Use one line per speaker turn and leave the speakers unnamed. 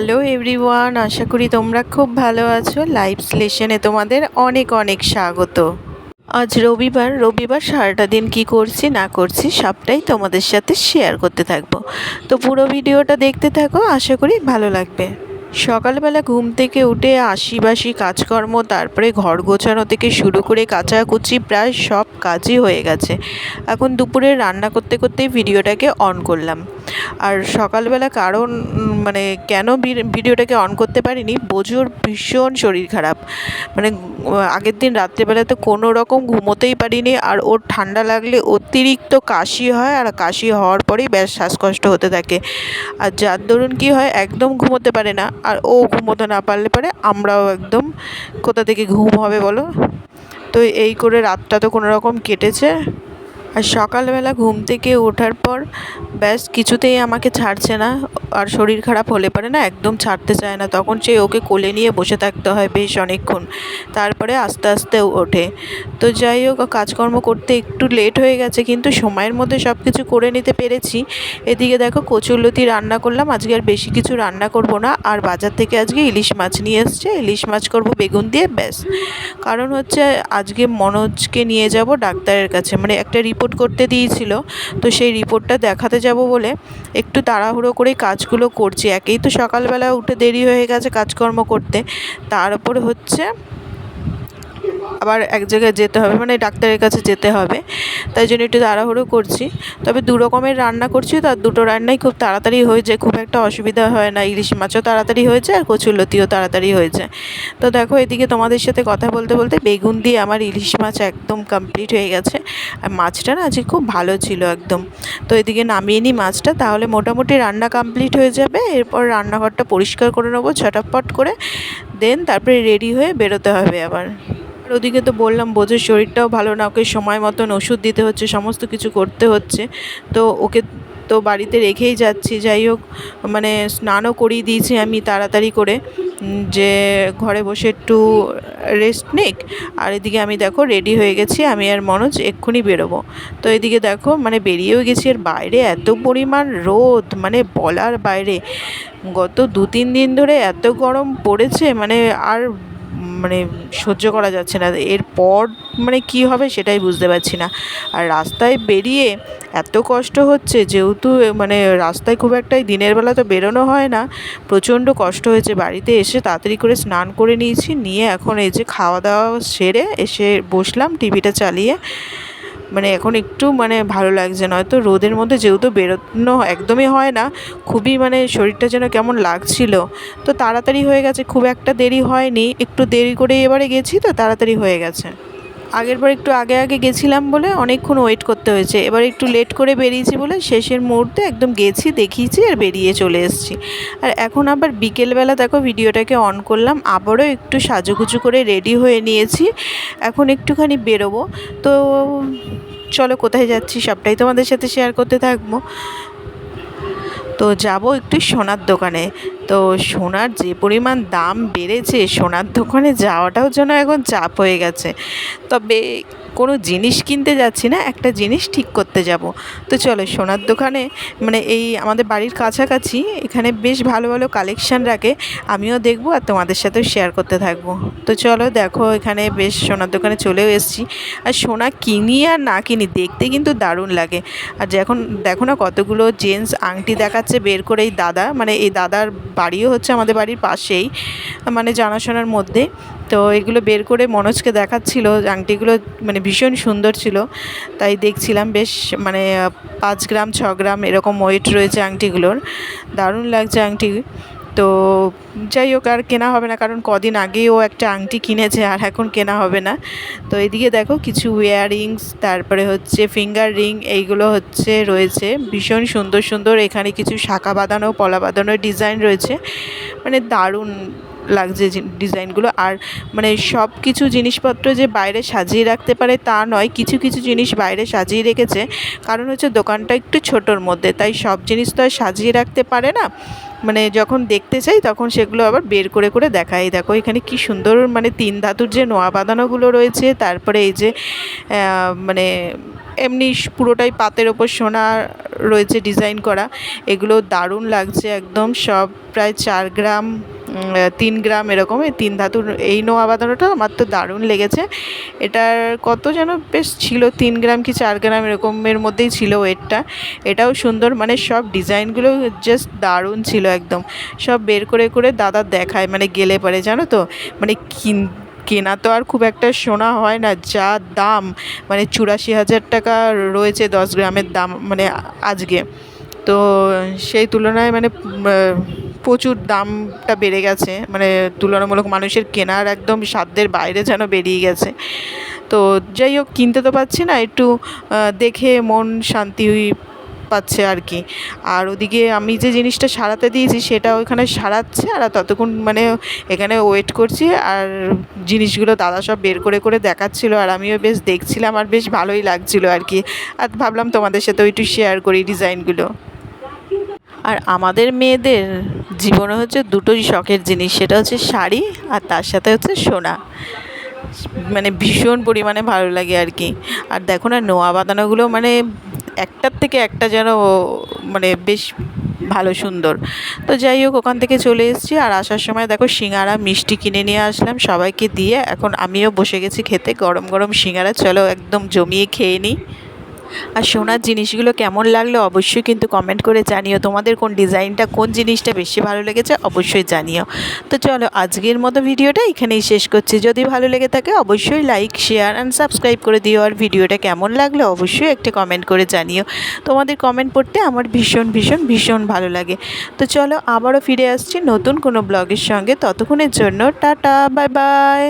Hello everyone, আশা করি তোমরা খুব ভালো আছো। লাইভ স্লেশনে তোমাদের অনেক অনেক স্বাগত। আজ রবিবার রবিবার সারাটা দিন কি করছি, না করছি সবটাই তোমাদের সাথে শেয়ার করতে থাকব। তো পুরো ভিডিওটা দেখতে থাকো, আশা করি ভালো লাগবে। সকালবেলা ঘুম থেকে উঠে আশিবাসি কাজকর্ম, তারপরে ঘর গোছানো থেকে শুরু করে কাচাকুচি প্রায় সব কাজই হয়ে গেছে। এখন দুপুরে রান্না করতে করতেই ভিডিওটাকে অন করলাম। আর সকালবেলা কারণ মানে কেন ভিডিওটাকে অন করতে পারিনি, বোঝোর ভীষণ শরীর খারাপ। মানে আগের দিন রাত্রেবেলা তো কোনো রকম ঘুমোতেই পারিনি, আর ওর ঠান্ডা লাগলে অতিরিক্ত কাশি হয়, আর কাশি হওয়ার পরেই ব্যাস শ্বাসকষ্ট হতে থাকে। আর যার দরুন কী হয়, একদম ঘুমোতে পারে না। আর ও ঘুমোতে না পারলে পারে আমরাও একদম কোথা থেকে ঘুম হবে বলো? তো এই করে রাতটা তো কোনো রকম কেটেছে। আর সকালবেলা ঘুম থেকে ওঠার পর ব্যাস কিছুতেই আমাকে ছাড়ছে না। আর শরীর খারাপ হলে পারে না, একদম ছাড়তে চায় না। তখন সে ওকে কোলে নিয়ে বসে থাকতে হয় বেশ অনেকক্ষণ। তারপরে আস্তে আস্তে ওঠে। তো যাই হোক, কাজকর্ম করতে একটু লেট হয়ে গেছে, কিন্তু সময়ের মধ্যে সব কিছু করে নিতে পেরেছি। এদিকে দেখো, কচুরলতি রান্না করলাম। আজকে আর বেশি কিছু রান্না করব না। আর বাজার থেকে আজকে ইলিশ মাছ নিয়ে এসছে। ইলিশ মাছ করব বেগুন দিয়ে, ব্যাস। কারণ হচ্ছে আজকে মনোজকে নিয়ে যাব ডাক্তারের কাছে। মানে একটা রিপোর্ট করতে দিয়েছিল। তো সেই রিপোর্টটা দেখাতে যাব বলে একটু তাড়াহুড়ো করে কাজগুলো করছি। একেই তো সকালবেলা উঠে দেরি হয়ে গেছে কাজকর্ম করতে। তারপর হচ্ছে আবার এক জায়গায় যেতে হবে মানে ডাক্তারের কাছে যেতে হবে। তাই জন্য একটু তাড়াহুড়ো করছি। তবে দু রকমের রান্না করছি তো আর দুটো রান্নাই খুব তাড়াতাড়ি হয়ে যায়, খুব একটা অসুবিধা হয় না। ইলিশ মাছও তাড়াতাড়ি হয়ে যায়, আর কচুরলতিও তাড়াতাড়ি হয়ে যায়। তো দেখো, এদিকে তোমাদের সাথে কথা বলতে বলতে বেগুন দিয়ে আমার ইলিশ মাছ একদম কমপ্লিট হয়ে গেছে। আর মাছটা না আজকে খুব ভালো ছিল একদম। তো এদিকে নামিয়ে নিই মাছটা, তাহলে মোটামুটি রান্না কমপ্লিট হয়ে যাবে। এরপর রান্নাঘরটা পরিষ্কার করে নেব ছটাপট করে। দেন তারপরে রেডি হয়ে বেরোতে হবে আবার। আর ওদিকে তো বললাম বোঝের শরীরটাও ভালো না, ওকে সময় মতন ওষুধ দিতে হচ্ছে, সমস্ত কিছু করতে হচ্ছে। তো ওকে তো বাড়িতে রেখেই যাচ্ছি, যাই হোক মানে স্নানও করিয়ে দিয়েছি আমি তাড়াতাড়ি করে যে ঘরে বসে একটু রেস্ট নিক। আর এদিকে আমি দেখো রেডি হয়ে গেছি, আমি আর মনোজ এক্ষুনি বেরোবো। তো এদিকে দেখো মানে বেরিয়েও গেছি, আর বাইরে এত পরিমাণ রোদ মানে বলার বাইরে। গত দু তিন দিন ধরে এত গরম পড়েছে মানে আর মানে সহ্য করা যাচ্ছে না। এরপর মানে কি হবে সেটাই বুঝতে পারছি না। আর রাস্তায় বেরিয়ে এত কষ্ট হচ্ছে যেহেতু মানে রাস্তায় খুব একটাই দিনের বেলা তো বেরোনো হয় না, প্রচণ্ড কষ্ট হয়েছে। বাড়িতে এসে তাড়াতাড়ি করে স্নান করে নিয়েছি, নিয়ে এখন এই যে খাওয়া দাওয়া সেরে এসে বসলাম, টিভিটা চালিয়ে মানে এখন একটু মানে ভালো লাগছে নয়তো রোদের মধ্যে যেহেতু বেরোনো একদমই হয় না, খুবই মানে শরীরটা যেন কেমন লাগছিল। তো তাড়াতাড়ি হয়ে গেছে, খুব একটা দেরি হয়নি। একটু দেরি করে এবারে গেছি, তো তাড়াতাড়ি হয়ে গেছে। আগের বার একটু আগে আগে গেছিলাম বলে অনেকক্ষণ ওয়েট করতে হয়েছে। এবার একটু লেট করে বেরিয়েছি বলে শেষের মুহূর্তে একদম গেছি, দেখিয়েছি আর বেরিয়ে চলে এসেছি। আর এখন আবার বিকেলবেলা দেখো ভিডিওটাকে অন করলাম, আবারও একটু সাজুগুজু করে রেডি হয়ে নিয়েছি। এখন একটুখানি বেরোবো। তো চলো কোথায় যাচ্ছি সবটাই তোমাদের সাথে শেয়ার করতে থাকব। তো যাব একটু সোনার দোকানে। তো সোনার যে পরিমাণ দাম বেড়েছে, সোনার দোকানে যাওয়াটাও যেন এখন চাপ হয়ে গেছে। তবে কোনো জিনিস কিনতে যাচ্ছি না, একটা জিনিস ঠিক করতে যাব। তো চলো, সোনার দোকানে মানে এই আমাদের বাড়ির কাছাকাছি এখানে বেশ ভালো ভালো কালেকশান রাখে। আমিও দেখব আর তোমাদের সাথেও শেয়ার করতে থাকব। তো চলো, দেখো, এখানে বেশ সোনার দোকানে চলেও এসেছি। আর সোনা কিনি আর না কিনি দেখতে কিন্তু দারুণ লাগে। আর যখন, দেখো না কতগুলো জেন্টস আংটি দেখাচ্ছে বের করে এই দাদা। মানে এই দাদার বাড়িও হচ্ছে আমাদের বাড়ির পাশেই মানে জানাশোনার মধ্যে। তো এগুলো বের করে মনোজকে দেখাচ্ছিল, আংটিগুলো মানে ভীষণ সুন্দর ছিল। তাই দেখছিলাম বেশ মানে পাঁচ গ্রাম, ছ গ্রাম এরকম ওয়েট রয়েছে আংটিগুলোর। দারুণ লাগছে আংটি। তো যাই হোক, আর কেনা হবে না, কারণ কদিন আগেই ও একটা আংটি কিনেছে, আর এখন কেনা হবে না। তো এদিকে দেখো, কিছু ইয়াররিংস, তারপরে হচ্ছে ফিঙ্গার রিং, এইগুলো হচ্ছে রয়েছে। ভীষণ সুন্দর সুন্দর এখানে কিছু শাখা বাঁধানো, পলা বাঁধানোর ডিজাইন রয়েছে। মানে দারুণ লাগছে ডিজাইনগুলো। আর মানে সব কিছু জিনিসপত্র যে বাইরে সাজিয়ে রাখতে পারে তা নয়, কিছু কিছু জিনিস বাইরে সাজিয়ে রেখেছে। কারণ হচ্ছে দোকানটা একটু ছোটোর মধ্যে, তাই সব জিনিস তো আর সাজিয়ে রাখতে পারে না। মানে যখন দেখতে চাই তখন সেগুলো আবার বের করে করে দেখাই দেখো এখানে কি সুন্দর মানে তিন ধাতুর যে নোয়া বাঁধানোগুলো রয়েছে, তারপরে এই যে মানে এমনি পুরোটাই পাতের ওপর সোনা রয়েছে ডিজাইন করা। এগুলো দারুণ লাগছে একদম। সব প্রায় চার গ্রাম তিন গ্রাম এরকম। এই তিন ধাতুর, এই নোয়া বাঁধানোটা আমার তো দারুণ লেগেছে। এটার কত যেন বেশ ছিল, তিন গ্রাম কি চার গ্রাম এরকমের মধ্যেই ছিল ওয়েটটা। এটাও সুন্দর মানে সব ডিজাইনগুলো জাস্ট দারুণ ছিল একদম। সব বের করে করে দাদা দেখায় মানে গেলে পরে, জানো তো? মানে কিন কেনা তো আর খুব একটা সোনা হয় না, যা দাম মানে চুরাশি হাজার টাকা রয়েছে দশ গ্রামের দাম মানে আজকে। তো সেই তুলনায় মানে প্রচুর দামটা বেড়ে গেছে মানে তুলনামূলক মানুষের কেনার একদম সাধ্যের বাইরে যেন বেরিয়ে গেছে। তো যাই হোক, কিনতে তো পারছি না, একটু দেখে মন শান্তি পাচ্ছে আর কি। আর ওদিকে আমি যে জিনিসটা সারাতে দিয়েছি সেটা ওইখানে সারাচ্ছে আর ততক্ষণ মানে এখানে ওয়েট করছি আর জিনিসগুলো দাদা সব বের করে করে দেখাচ্ছিলো আর আমিও বেশ দেখছিলাম আর বেশ ভালোই লাগছিল আর কি। আর ভাবলাম তোমাদের সাথে একটু শেয়ার করি ডিজাইনগুলো আর আমাদের মেয়েদের জীবনে হচ্ছে দুটোই শখের জিনিস, সেটা হচ্ছে শাড়ি আর তার সাথে হচ্ছে সোনা। মানে ভীষণ পরিমাণে ভালো লাগে আর কি। আর দেখো না, নোয়া বাঁধানোগুলো মানে একটার থেকে একটা যেন মানে বেশ ভালো সুন্দর। তো যাই হোক, ওখান থেকে চলে এসেছি আর আসার সময় দেখো সিঙ্গারা, মিষ্টি কিনে নিয়ে আসলাম সবাইকে দিয়ে। এখন আমিও বসে গেছি খেতে, গরম গরম সিঙ্গারা। চলো একদম জমিয়ে খেয়ে নিই। আর সোনার জিনিসগুলো কেমন লাগল অবশ্যই কিন্তু কমেন্ট করে জানিও। তোমাদের কোন ডিজাইনটা, কোন জিনিসটা বেশি ভালো লেগেছে অবশ্যই জানিও। তো চলো আজকের মতো ভিডিওটা এখানেই শেষ করছি। যদি ভালো লেগে থাকে অবশ্যই লাইক শেয়ার অ্যান্ড সাবস্ক্রাইব করে দিও। আর ভিডিওটা কেমন লাগল অবশ্যই একটা কমেন্ট করে জানিও। তোমাদের কমেন্ট পড়তে আমার ভীষণ ভীষণ ভীষণ ভালো লাগে। তো চলো আবারও ফিরে আসছি নতুন কোনো ব্লগের সঙ্গে। ততক্ষণের জন্য টাটা বাই বাই